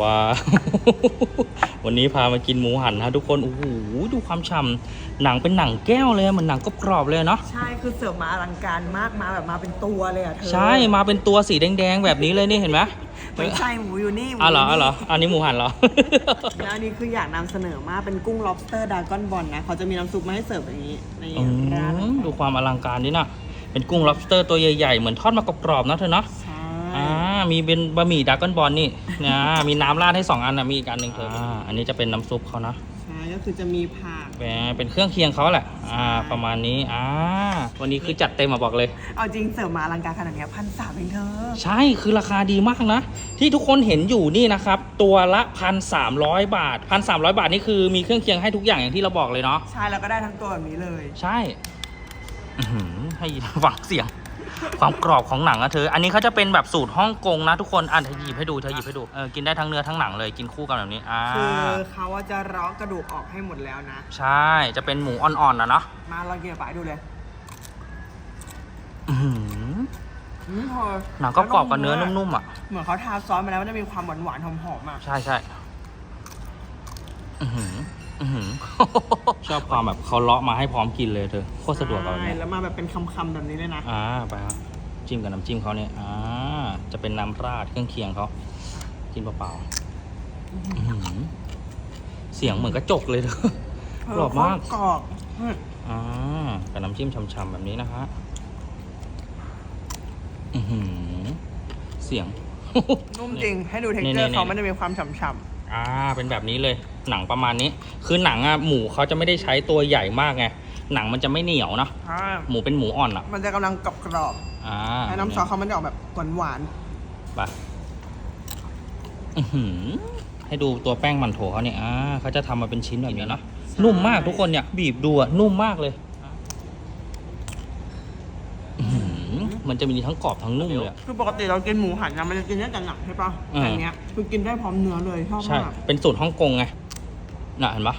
ว้าว วันนี้พามากินหมูหันฮะทุกคน โอ้โห ดูความฉ่ำหนังเป็นหนังแก้วเลย เหมือนหนังกรอบๆเลยเนาะ ใช่ คือเสิร์ฟมาอลังการมาก มาแบบมาเป็นตัวเลยอะเธอ ใช่ มาเป็นตัวสีแดงๆ แบบนี้เลยนี่เห็นไหมไม่ใช่หมูอยู่นี่มูอ๋อเหรออ๋อเหรอนี่อันนี้หมูหันเหรอ แล้วอันนี้คืออยากนำเสนอมากเป็นกุ้ง lobster dragon ball นะเขาจะมีน้ำซุปมาให้เสิร์ฟอย่างนี้ในอืร้านมดูความอลังการนี่นะเป็นกุ้ง lobster ตัวใหญ่ๆ เหมือนทอดมากรอบๆนะเธอเนาะใช่อ่า มีเป็นบะหมี่ดากอนบอลนี่นะมีน้ำราดให้สองอันนะมีอีกอันหนึ่งเธออ่าอันนี้จะเป็นน้ำซุปเขานะใช่ก็คือจะมีผักแหมเป็นเครื่องเคียงเขาแหละ อ่า ประมาณนี้ อ่า วันนี้คือจัดเต็มมาบอกเลย เอาจริงเสิร์ฟมาอลังการขนาดเนี้พันสามเองเธอ ใช่ คือราคาดีมากนะ ที่ทุกคนเห็นอยู่นี่นะครับ ตัวละพันสามร้อยบาทพันสามร้อยบาทนี่คือมีเครื่องเคียงให้ทุกอย่างอย่างที่เราบอกเลยเนาะ ใช่ แล้วก็ได้ทั้งตัวแบบนี้เลย ใช่อื้อหือให้ฟังเสียง ความกรอบของหนังอะเธอ อันนี้เขาจะเป็นแบบสูตรฮ่องกงนะทุกคนอะเธอหยิบให้ดูเธอหยิบให้ดูเออกินได้ทั้งเนื้อทั้งหนังเลยกินคู่กันแบบนี้อ่าคือเขาอะจะเร้อกระดูกออกให้หมดแล้วนะ ใช่จะเป็นหมูอ่อนๆนะเนาะมาลองกินกับป๋าดูเลยอื้อหืออืมพอหนังก็กรอบกับเนื้อนุ่มๆอะเหมือนเขาทาซอสมาแล้วมันจะมีความหวานหวานๆหอมๆอะใช่ใช่อื้อหือ อื้อหือ ชอบความแบบเขาเลาะมาให้พร้อมกินเลยเธอโคตรสะดวกเอาใช่เนี่ยแล้วมาแบบเป็นคำๆแบบนี้เลยนะ อ่าไปครับจิ้มกับน้ำจิ้มเขาเนี่ยอ่าจะเป็นน้ำราดเครื่องเคียงเขากินเปล่าๆอื้อหือเสียงเหมือนกระจกเลยเธอ กรอบมาก กรอบอืมอ่ากับน้ำจิ้มช่ำๆแบบนี้นะฮะอือหือเสียง นุ่มจริง ให้ดูเท็กนี่เจอร์นี่เขามันจะมีความฉ่ำอ่าเป็นแบบนี้เลย หนังประมาณนี้ คือหนังอะหมูเขาจะไม่ได้ใช้ตัวใหญ่มากไงหนังมันจะไม่เหนียวเนอะๆอ่าหมูเป็นหมูอ่อนอะมันจะกำลังกรอบกรอบอ่าๆแล้วน้ำซอสเขามันจะออกแบบหวานไปอื้อหือให้ดูตัวแป้งมันโถเขาเนี่ยอ่าเขาจะทำมาเป็นชิ้นแบบนี้เนาะนุ่มมากทุกคนเนี่ยบีบดูอะนุ่มมากเลยอื้อหือมันจะมีทั้งกรอบทั้งนุ่มเลยอะ ๆคือปกติเรากินหมูหันนะมันจะกินได้แต่หนังใช่ปะอ่าแต่อันเนี้ยคือกินได้พร้อมเนื้อเลยชอบใช่ มากเป็นสูตรฮ่องกงไง น่ะเห็นปะ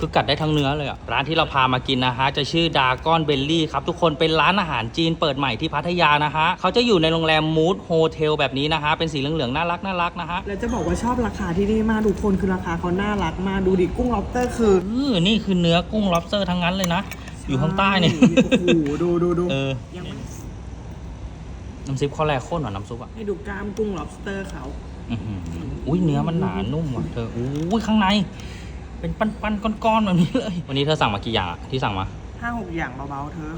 คือกัดได้ทั้งเนื้อเลยอะร้านที่เราพามากินนะฮะ จะชื่อดากอนเบลลี่ครับ ทุกคนเป็นร้านอาหารจีนเปิดใหม่ที่พัทยานะฮะเขาจะอยู่ในโรงแรมมูดโฮเทลแบบนี้นะฮะ เป็นสีเหลืองๆ น่ารักน่ารักนะฮะ แล้วจะบอกว่าชอบราคาที่นี่มากทุกคนคือราคาเขาน่ารักมากดูดิกุ้ง lobster คือเออนี่คือเนื้อกุ้ง lobster ทั้งนั้นเลยนะ อยู่ข้างใต้เนี่ยโอ้โหดูดูดูเออยังไม่น้ำซุปข้อแรกข้นกว่าน้ำซุปอะให้ดูกล้ามกุ้ง lobster เขาอื้อหืออุ้ยเนื้อมันหนานุ่มว่ะเธออุ้ยข้างใน เป็นปั้นๆก้อนๆแบบนี้เลย วันนี้เธอสั่งมากี่อย่างอะที่สั่งมา ห้าหกอย่างเบาๆเธอ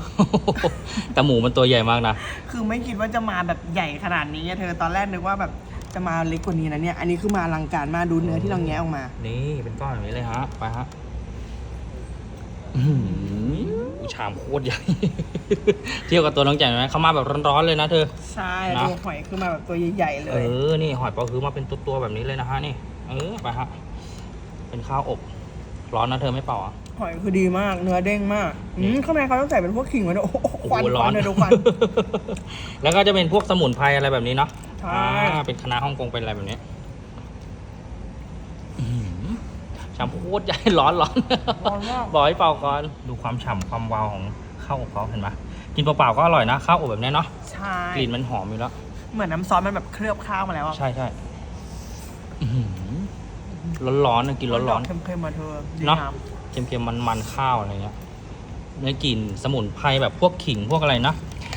แต่หมูมันตัวใหญ่มากนะ คือไม่คิดว่าจะมาแบบใหญ่ขนาดนี้อะเธอตอนแรกนึกว่าแบบจะมาเล็กกว่านี้นะเนี่ย อันนี้คือมาอลังการมากดูเนื้อที่เราแงะออกมา นี่เป็นก้อนแบบนี้เลยฮะ ไปฮะอื้อหือชามโคตรใหญ่ เทียบกับตัวน้องแจ่มไหมเขามาแบบร้อนๆเลยนะเธอ ใช่นะดูหอยคือมาแบบตัวใหญ่ๆเลเอย อ นี่หอยเป๋าคือมาเป็นตัวๆแบบนี้เลยนะฮะนี่ เออ ไปฮะ เป็นข้าวอบ ร้อนนะเธอไม่เป่าอะ หอยคือดีมาก เนื้อเด้งมาก อืมข้างในเขาต้องใส่เป็นพวกขิงไว้ด้วยโอ้โหควันโอ้โหควันเลยดูควัน แล้วก็จะเป็นพวกสมุนไพรอะไรแบบนี้เนาะใช่ อ่าเป็นคณะฮ่องกงเป็นอะไรแบบนี้อื้อหือชามโคตรใหญ่ร้อนร้อน ร้อนมาก บอกให้เป่าก่อนดูความฉ่ำความวาวของข้าวอบเขาเห็นไหมกินเปล่าๆก็อร่อยนะข้าวอบแบบนี้เนาะใช่ กลิ่นมันหอมอยู่แล้ว เหมือนน้ำซอสมันแบบเคลือบข้าวมาแล้วอะใช่ใช่อื้อหือ ร้อนๆนะกินร้อน เค็มๆมาเธอดีเนอะงามๆเค็มๆมันๆข้าวอะไรเงี้ยเนื้อกลิ่นสมุนไพรแบบพวกขิงพวกอะไรนะ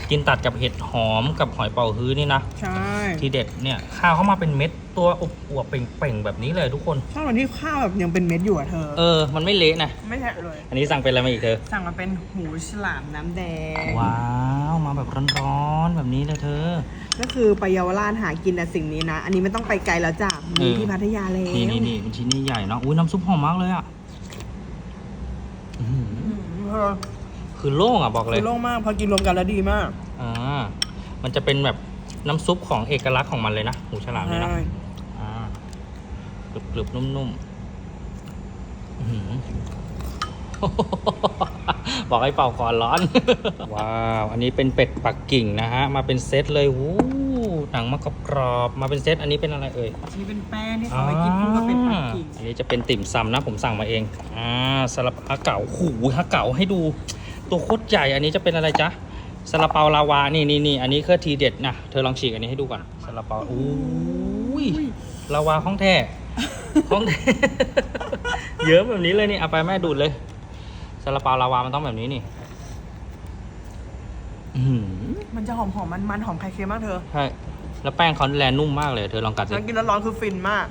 กินตัดกับเห็ดหอมกับหอยเป๋าฮื้อนี่นะ ใช่ ทีเด็ดเนี่ยข้าวเข้ามาเป็นเม็ด ตัวอบอวบๆเป่งๆแบบนี้เลยทุกคน ชอบตอนที่ข้าวแบบยังเป็นเม็ดอยู่อะเธอ เออ มันไม่เละนะ ไม่แฉะเลย อันนี้สั่งเป็นอะไรมาอีกเธอ สั่งมาเป็นหูฉลามน้ำแดง ว้าว มาแบบร้อนๆแบบนี้เลยเธอ ก็คือไปเยาวราชหากินแต่สิ่งนี้นะ อันนี้ไม่ต้องไปไกลแล้วจ้ะมีเออที่พัทยาแล้วนี่นี่นี่เป็นชิ้นใหญ่ๆเนาะ อุ้ยน้ำซุปหอมมากเลยอะอื้อหืออืมเธอคือโล่งอะบอกเลคืย อโล่งมากพอกินรวมกันแล้วดีมากอ่า มันจะเป็นแบบน้ำซุปของเอกลักษณ์ของมันเลยนะหูฉลามนี่นะใช่ อ่ากรึบๆนุ่มๆอื้อหือบอกให้เป่าก่อนร้อน ว้าว อันนี้เป็นเป็ดปักกิ่งนะฮะ มาเป็นเซตเลยวู้หนังมากรอบๆมาเป็นเซต อันนี้เป็นอะไรเอ่ยที่เป็นแป้งที่เขาไปกินคู่กับเป็นปักกิ่งอันนี้จะเป็นติ่มซำนะ ผมสั่งมาเอง อ่าซาลาเปาฮะเก๋าหูฮะเก๋าให้ดู ตัวโคตรใหญ่ อันนี้จะเป็นอะไรจ๊ะซาลาเปาลาวา นี่นี่นี่อันนี้คือทีเด็ดนะ เธอลองฉีกอันนี้ให้ดูก่อนซาลาเปาอู้ยลาวาของแท้ ของแท้ เยอะแบบนี้เลยนี่เอาไปแม่ดูดเลยซาลาเปาลาวามันต้องแบบนี้นี่อื้อหือมันจะหอมหอมมันมันๆหอมไข่เค็มมากเธอใช่แล้วแป้งเขาแลนุ่มมากเลยเธอลองกัดสิแล้วกินร้อนๆคือฟินมาก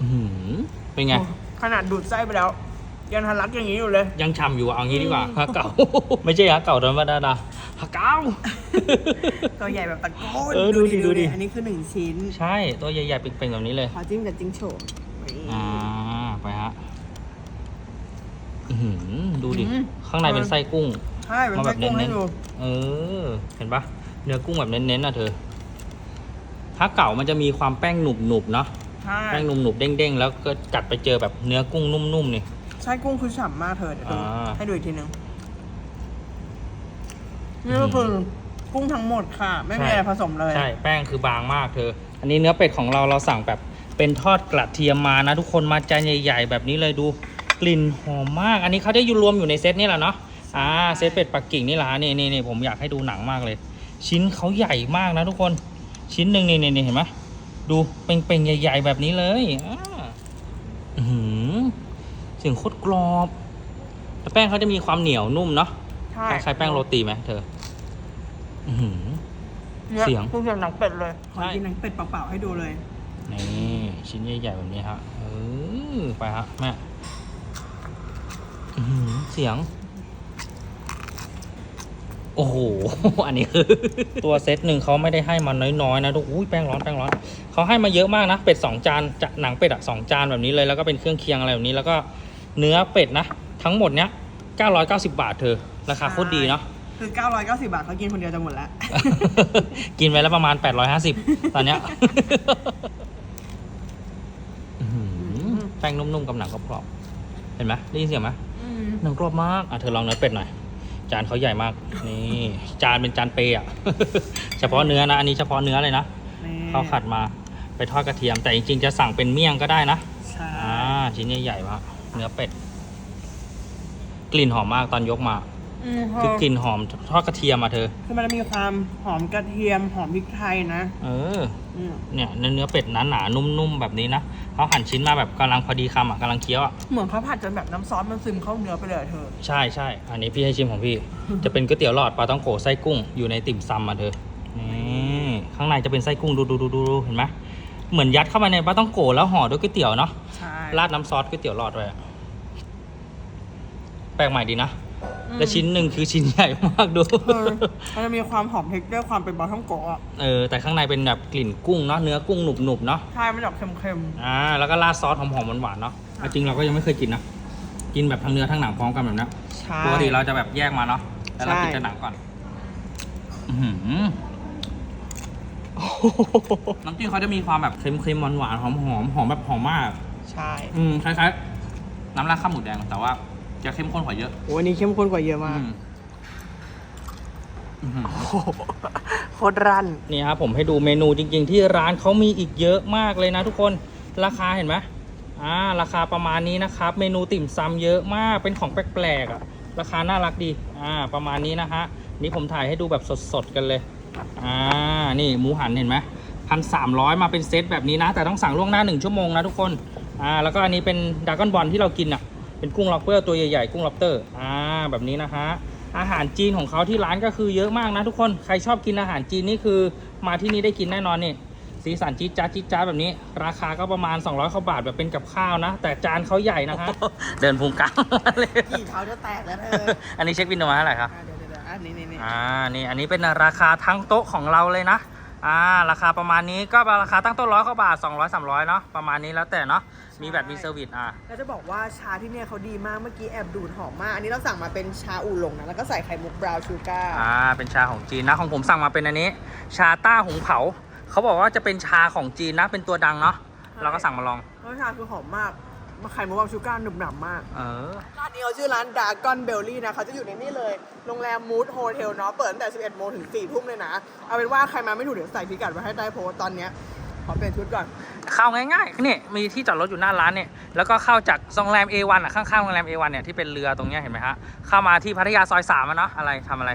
อื้อหือเป็นไง โอ้ขนาดดูดไส้ไปแล้ว ยังทันรักอย่างนี้อยู่เลย ยังฉ่ำอยู่อะเอางี้ดีกว่าฮะเก่า ไม่ใช่ฮะเก่าธรรมดาดาฮะเก่า ตัวใหญ่แบบตะโกนเออดูดิดูดิ อันนี้คือหนึ่งชิ้น ใช่ตัวใหญ่ๆเป็นๆแบบนี้เลย ขอจิ้มกับจิ้งโฉมนี่อ่าไปฮะอื้อหือดูดิ อืม ข้างในเป็นไส้กุ้ง ใช่เป็นมาแบไส้บกุ้งเน้ให้นดูๆเออ เห็นปะเนื้อกุ้งแบบเน้นๆนะเธอถ้าเก่ามันจะมีความแป้งหนุบๆเนาะใช่แป้งหนุบๆเด้งๆ แล้วก็กัดไปเจอแบบเนื้อกุ้งนุ่มๆนี่ ไส้กุ้งคือฉ่ำมากเธอเดี๋ยวดูอ่า ให้ดูอีกทีหนึงนี่ก็คือกุ้งทั้งหมดค่ะ ไม่มีอะไรผสมเลย ใช่ แป้งคือบางมากเธอ อันนี้เนื้อเป็ดของเราเราสั่งแบบเป็นทอดกระเทียมมานะ ทุกคนมาจานใหญ่ๆ แบบนี้เลยดูกลิ่นหอมมาก อันนี้เขาจะอยู่รวมอยู่ในเซตนี่แหละเนาะอ่าเซตเป็ดปักกิ่งนี่ละนี่นี่นี่ผมอยากให้ดูหนังมากเลย ชิ้นเขาใหญ่มากนะทุกคนชิ้นหนึ่งนี่นี่นี่เห็นไหมดูเป่งๆใหญ่ ๆ แบบนี้เลยอ่าอื้อหือเสียงโคตรกรอบแล้วแป้งเขาจะมีความเหนียวนุ่มเนาะใช่คล้ายๆแป้งโรตีไหมเธออื้อหือนี่เสียง คือเสียงหนังเป็ดเลย ขอใช่กินหนังเป็ดเปล่าๆให้ดูเลยนี่ชิ้นใหญ่ๆแบบนี้ฮะเออไปฮะแม่อื้อหือเสียง โอ้โห อันนี้คือ ตัวเซตหนึ่งเขาไม่ได้ให้มาน้อยๆนะทุกอุ้ยแป้งร้อนแป้งร้อนเขาให้มาเยอะมากนะเป็ดสองจานจะหนังเป็ดอะสองจานแบบนี้เลยแล้วก็เป็นเครื่องเคียงอะไรแบบนี้แล้วก็ เนื้อเป็ดนะ ทั้งหมดเนี้ย990 บาทเธอ ราคาโคตรดีเนาะคือ 990 บาทเขากินคนเดียวจะหมดแล้ว กินไปแล้วประมาณ 850 ตอนเนี้ยอื้อหือแป้งนุ่มๆกับหนังกรอบๆเห็นไหมได้ยินเสียงไหมอืมหนังกรอบมาก อะเธอลองเนื้อเป็ดหน่อย จานเขาใหญ่มาก นี่ จานเป็นจานเปย์อะ เฉพาะเนื้อนะ อันนี้เฉพาะเนื้อเลยนะนี่เขาขัดมาไปทอดกระเทียม แต่จริงๆจะสั่งเป็นเมี่ยงก็ได้นะ ใช่ อ่าชิ้นใหญ่ๆมาก เนื้อเป็ด กลิ่นหอมมากตอนยกมา อืมคือกลิ่นหอมทอดกระเทียมอะเธอ คือมันจะมีความหอมกระเทียมหอมพริกไทยนะเออ อืมเนี่ยเนื้อเนื้อเป็ดหนาหนาๆนุ่มๆแบบนี้นะเขาหั่นชิ้นมาแบบกำลังพอดีคำอะกำลังเคี้ยวอะ เหมือนเขาผัดจนแบบน้ำซอสมันซึมเข้าเนื้อไปเลยอะเธอ ใช่ใช่อันนี้พี่ให้ชิมของพี่ จะเป็นก๋วยเตี๋ยวหลอดปลาต้องโกไส้กุ้งอยู่ในติ่มซำอะเธอ นี่ข้างในจะเป็นไส้กุ้งดูดูดูดูดูเห็นไหมเหมือนยัดเข้าไปในปลาต้องโกแล้วห่อด้วยก๋วยเตี๋ยวเนาะ ใช่ ราดน้ำซอสก๋วยเตี๋ยวหลอดไว้อะ แปลกใหม่ดีนะ อืมและชิ้นหนึ่งคือชิ้นใหญ่มากดู เออมันจะมีความหอมเทคด้วยความเป็นบอทท่องโกะอะเออ แต่ข้างในเป็นแบบกลิ่นกุ้งเนาะ เนื้อกุ้งหนุบหนุบๆเนาะ ใช่มันจะออกเค็มอ่า แล้วก็ราดซอสหอมๆหวานๆเนาะเอาจริงเราก็ยังไม่เคยกินนะ กินแบบทั้งเนื้อทั้งหนังพร้อมกันแบบนี้ๆใช่ ปกติเราจะแบบแยกมาเนาะ แล้วเราใช่กินแต่หนังก่อน อื้อหือน้ำจิ้มเขาจะมีความแบบเค็มๆหวานๆหอมๆหอมแบบหอมมาก ใช่ อืมคล้ายๆน้ำราดข้าวหมูแดงแต่ว่า จะเข้มข้นกว่าเยอะโอ้อันนี้เข้มข้นกว่าเยอะมากอืมอื้อหือโคตรรัน นี่ครับผมให้ดูเมนูจริงๆ ที่ร้านเขามีอีกเยอะมากเลยนะทุกคนราคาเห็นไหมอ่าราคาประมาณนี้นะครับ เมนูติ่มซำเยอะมากเป็นของแปลกๆอะราคาน่ารักดีอ่าประมาณนี้นะฮะนี่ผมถ่ายให้ดูแบบสดๆกันเลยอ่านี่หมูหันเห็นไหมพันสามร้อยมาเป็นเซตแบบนี้นะ แต่ต้องสั่งล่วงหน้าหนึ่งชั่วโมงนะทุกคนอ่าแล้วก็อันนี้เป็นดากอนบอลที่เรากินอะ เป็นกุ้งล็อบเตอร์ตัวใหญ่ๆกุ้งล็อบเตอร์อ่าแบบนี้นะฮะอาหารจีนของเขาที่ร้านก็คือเยอะมากนะทุกคนใครชอบกินอาหารจีนนี่คือมาที่นี่ได้กินแน่นอนนี่สีสันจี๊ดจ๊าดจี๊ดจ๊าดแบบนี้ ราคาก็ประมาณ 200ข้าบาทแบบเป็นกับข้าวนะ แต่จานเขาใหญ่นะฮะเดินพุงกลางเลยกี่เท้าจะแตกแล้วเธออันนี้เช็คบินออกมาเท่าไหร่ครับอะเดี๋ยวเดี๋ยวเดี๋ยวอันนี้นี่นี่อ่านี่อันนี้เป็นราคาทั้งโต๊ะของเราเลยนะ อ่าราคาประมาณนี้ก็ราคาตั้งโต๊ะร้อยกว่าบาท 200 300เนาะประมาณนี้แล้วแต่เนาะมีแบบมีเซอร์วิสอ่าแล้วจะบอกว่าชาที่เนี่ยเขาดีมากเมื่อกี้แอบดูดหอมมาก อันนี้เราสั่งมาเป็นชาอูหลงนะแล้วก็ใส่ไข่มุกบราวน์ชูการ์อ่าเป็นชาของจีนนะของผมสั่งมาเป็นอันนี้ ชาต้าหงเผาเขาบอกว่าจะเป็นชาของจีนนะเป็นตัวดังเนาะเราก็สั่งมาลองรสชาติคือหอมมาก มาไข่มุกบราวน์ชูการ์หนึบหนับมาก เออ ร้านนี้เขาชื่อร้านดากอนเบลลี่นะเขาจะอยู่ในนี่เลย โรงแรมมูดโฮเทลเนาะ เปิดตั้งแต่ 11 โมงถึง 4 ทุ่มเลยนะ เอาเป็นว่าใครมาไม่ถูกเดี๋ยวใส่พิกัดไว้ให้ใต้โพสต์ตอนเนี้ยขอเปลี่ยนชุดก่อน เข้าง่ายๆ นี่มีที่จอดรถอยู่หน้าร้านเนี่ย แล้วก็เข้าจากโรงแรม A1 อะ ข้างๆโรงแรม A1 เนี่ยที่เป็นเรือตรงเนี้ยเห็นไหมฮะ เข้ามาที่พัทยาซอยสามอะเนาะ อะไรทำอะไร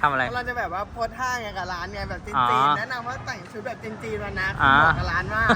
ททำอะไร เราจะแบบว่าโพสท่าไงกับร้านไงแบบจีอ๋นอๆแนะนำว่าแต่งชุดแบบจีนๆมานะอ่าเหมาะกับร้านมาก